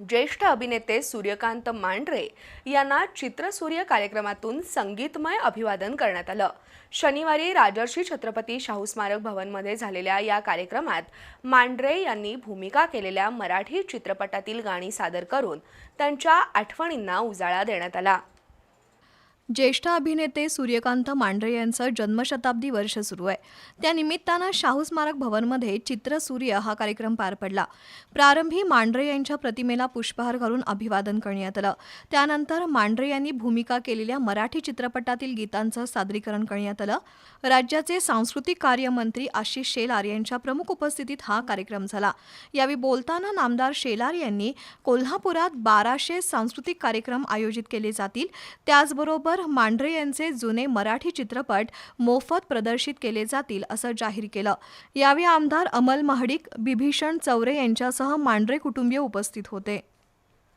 ज्येष्ठ अभिनेते सूर्यकांत मांढरे यांना चित्रसूर्य कार्यक्रमातून संगीतमय अभिवादन करण्यात आलं. शनिवारी राजर्षी छत्रपती शाहू स्मारक भवनमध्ये झालेल्या या कार्यक्रमात मांढरे यांनी भूमिका केलेल्या मराठी चित्रपटातील गाणी सादर करून त्यांच्या आठवणींना उजाळा देण्यात आला. ज्येष्ठ अभिनेते सूर्यकांत मांढरे यांचं जन्मशताब्दी वर्ष सुरू आहे. त्या निमित्तानं शाहू स्मारक भवनमध्ये चित्रसूर्य हा कार्यक्रम पार पडला. प्रारंभी मांढरे यांच्या प्रतिमेला पुष्पहार घालून अभिवादन करण्यात आलं. त्यानंतर मांढरे यांनी भूमिका केलेल्या मराठी चित्रपटातील गीतांचं सादरीकरण करण्यात आलं. राज्याचे सांस्कृतिक कार्यमंत्री आशिष शेलार यांच्या प्रमुख उपस्थितीत हा कार्यक्रम झाला. यावेळी बोलताना नामदार शेलार यांनी कोल्हापुरात बाराशे सांस्कृतिक कार्यक्रम आयोजित केले जातील. त्याचबरोबर मांढरे यांचे जुने मराठी चित्रपट मोफत प्रदर्शित केले जातील असं जाहीर केलं. यावेळी आमदार अमल महाडिक बिभीषण चौरे यांच्यासह मांढरे कुटुंबीय उपस्थित होते.